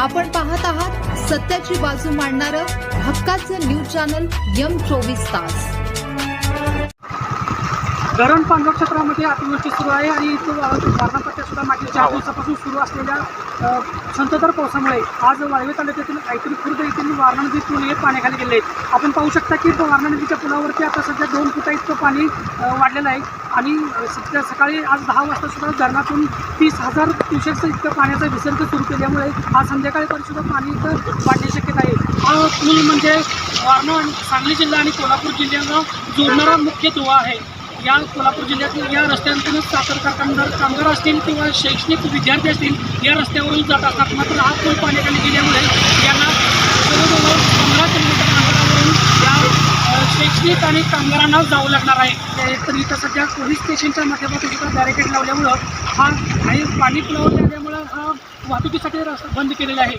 आपण पाहत आहात सत्याची बाजू मांडणारं हक्काचं न्यूज चॅनल यम चोवीस तास. धरण पांडव क्षेत्रामध्ये अतिवृष्टी सुरू आहे आणि इथं वारणापट्ट्यात सुद्धा मागील चार दिवसापासून सुरू असलेल्या संततधार पावसामुळे आज वाळवे तालुक्यातील ऐकून खुर्द येथील वारणा नदी पूल हे पाण्याखाली गेले. आहेत आपण पाहू शकता की वारणा नदीच्या पुलावरती आता सध्या दोन फुटा इतकं पाणी अ, वाढलेलं आहे. आणि सध्या सकाळी आज दहा वाजता सुद्धा धरणातून तीस हजार क्युसेक्सचं इतकं पाण्याचा विसर्ग सुरू केल्यामुळे आज पण सुद्धा पाणी इथं वाढण्याची शक्यता आहे हा पूल म्हणजे वारणा आणि सांगली जिल्हा आणि कोल्हापूर जिल्ह्यांना जोडणारा मुख्य दुवा आहे. या कोल्हापूर जिल्ह्यातील या रस्त्यांतूनच साखर कारखानदार कामगार असतील किंवा शैक्षणिक विद्यार्थी असतील या रस्त्यावरून जात असतात. मात्र हा पूल पाण्याखाली गेल्यामुळे शैक्षणिक आणि जावं लागणार आहे. तर इथं सध्या पोलीस स्टेशनच्या माध्यमातून सुद्धा बॅरिकेड लावल्यामुळं हा आणि पाणी पुरवठा आल्यामुळं हा वाहतुकीसाठी रस्ता बंद केलेला आहे.